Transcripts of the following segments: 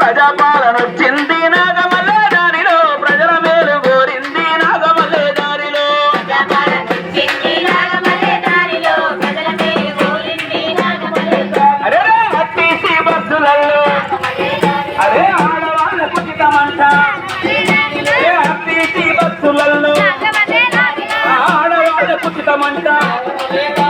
ప్రజాపాలన వచ్చి porque tá mandando.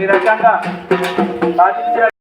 ఈ రకంగా